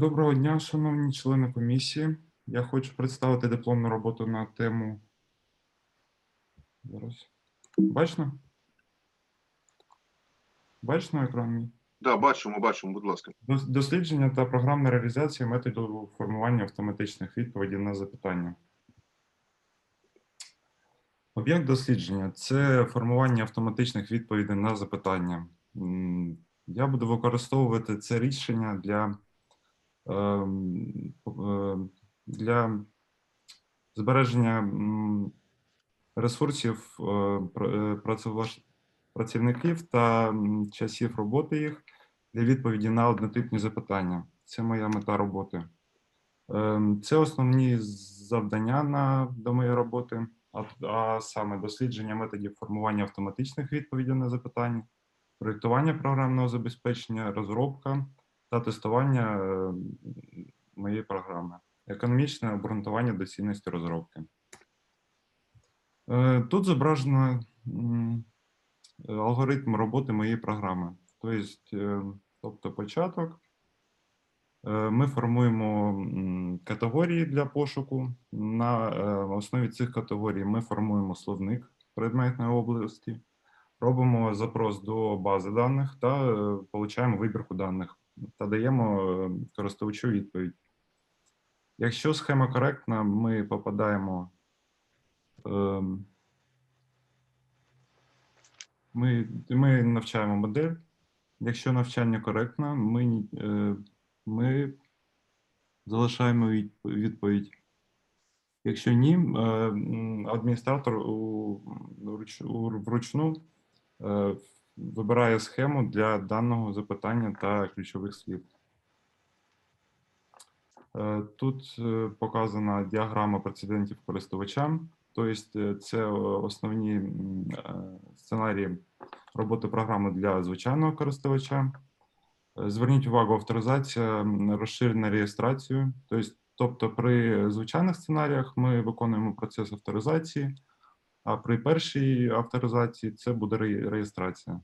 Доброго дня, шановні члени комісії. Я хочу представити дипломну роботу на тему. Зараз. Бачно? Бачно екран мій? Да, бачимо, бачимо, будь ласка. Дослідження та програмна реалізація методів формування автоматичних відповідей на запитання. Об'єкт дослідження це формування автоматичних відповідей на запитання. Я буду використовувати це рішення для, для збереження ресурсів е, е, працівників та часів роботи їх для відповіді на однотипні запитання. Це моя мета роботи. Ем, Це основні завдання на, до моєї роботи, а, а саме дослідження методів формування автоматичних відповідей на запитання, проєктування програмного забезпечення, розробка та тестування моєї програми, економічне обґрунтування доцільності розробки. Е, Тут зображено алгоритм роботи моєї програми. Тобто, е, тобто початок. Е, Ми формуємо категорії для пошуку. На основі цих категорій ми формуємо словник предметної області, робимо запрос до бази даних та отримуємо вибірку даних та даємо е, користувачу відповідь. Якщо схема коректна, ми попадаємо. ем, Ми, ми навчаємо модель. Якщо навчання коректне, ми, е, ми залишаємо відповідь. Якщо ні, е, адміністратор вручну е, вибирає схему для даного запитання та ключових слів. Е, Тут е, показана діаграма прецедентів користувача, тобто це основні е, сценарії роботи програми для звичайного користувача. Е, Зверніть увагу, авторизація розширена реєстрацію. Тобто, тобто при звичайних сценаріях ми виконуємо процес авторизації, а при першій авторизації це буде реєстрація.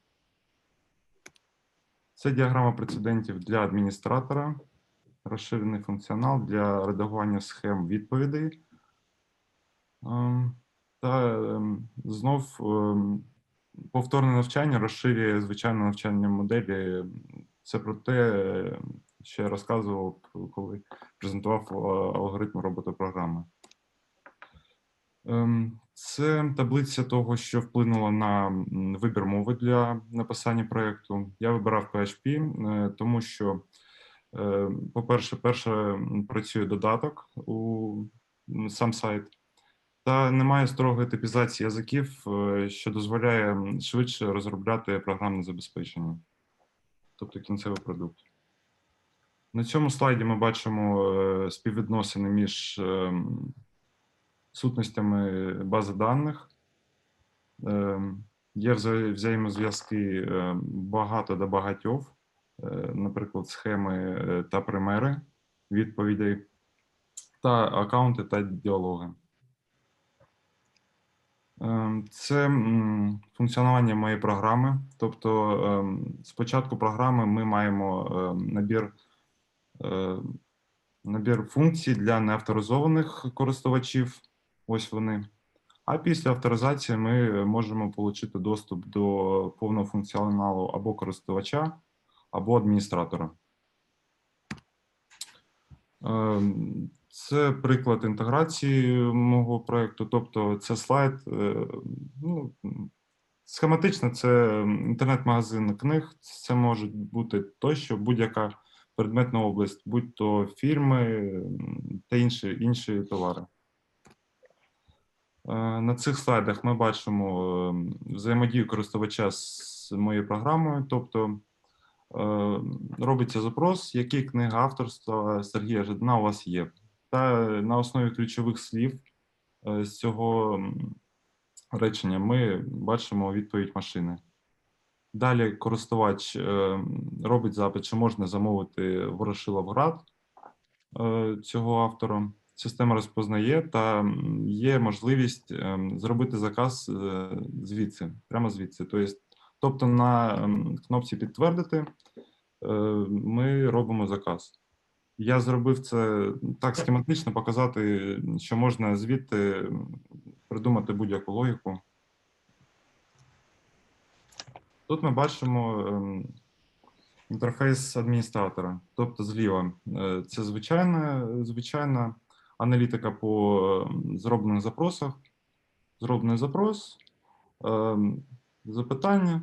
Це діаграма прецедентів для адміністратора, розширений функціонал для редагування схем відповідей. Ем, Та ем, знов ем, повторне навчання розширює звичайне навчання моделі. Це про те, що я розказував, коли презентував е, алгоритм роботи програми. Це таблиця того, що вплинуло на вибір мови для написання проєкту. Я вибирав PHP, е, тому що, е, по-перше, перше працює додаток у сам сайт, та немає строгої типізації язиків, е, що дозволяє швидше розробляти програмне забезпечення, тобто кінцевий продукт. На цьому слайді ми бачимо співвідносини між ем, сутностями бази даних. Ем, Є взаємозв'язки е, багато до багатьох, е, наприклад, схеми е, та примери відповідей, та аккаунти та діалоги. Ем, Це функціонування моєї програми. Тобто, ем, спочатку програми ми маємо ем, набір, набір функцій для неавторизованих користувачів. Ось вони. А після авторизації ми можемо отримати доступ до повного функціоналу або користувача, або адміністратора. Ем, Це приклад інтеграції мого проєкту. Тобто, це слайд. е, Ну, схематично, це інтернет-магазин книг. Це може бути тощо будь-яка предметна область, будь-то фірми та інші, інші товари. Е, На цих слайдах ми бачимо е, взаємодію користувача з моєю програмою, тобто е, робиться запрос, які книги авторства Сергія Жадана у вас є. Та на основі ключових слів з цього речення ми бачимо відповідь машини. Далі користувач робить запит, чи можна замовити Ворошиловград цього автора. Система розпознає та є можливість ем, зробити заказ е, звідси, прямо звідси. Тобто, тобто на ем, кнопці підтвердити е, ми робимо заказ. Я зробив це так схематично показати, що можна звідти придумати будь-яку логіку. Тут ми бачимо ем, інтерфейс адміністратора, тобто зліва. е, Це звичайна, звичайна аналітика по ем, зроблених запросах. Зроблений запрос, ем, запитання,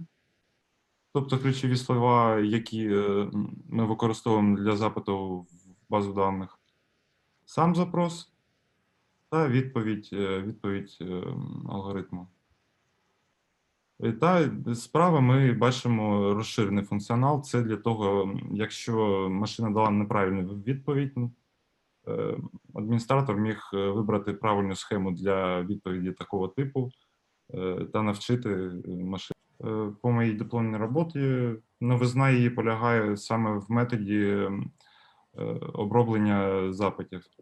тобто ключові слова, які е, ми використовуємо для запиту в базу даних, сам запрос та відповідь, е, відповідь е, алгоритму. І Та справа ми бачимо розширений функціонал. Це для того, якщо машина дала неправильну відповідь, е, адміністратор міг е, вибрати правильну схему для відповіді такого типу е, та навчити е, машину. Е, По моїй дипломній роботі новизна її полягає саме в методі е, оброблення запитів.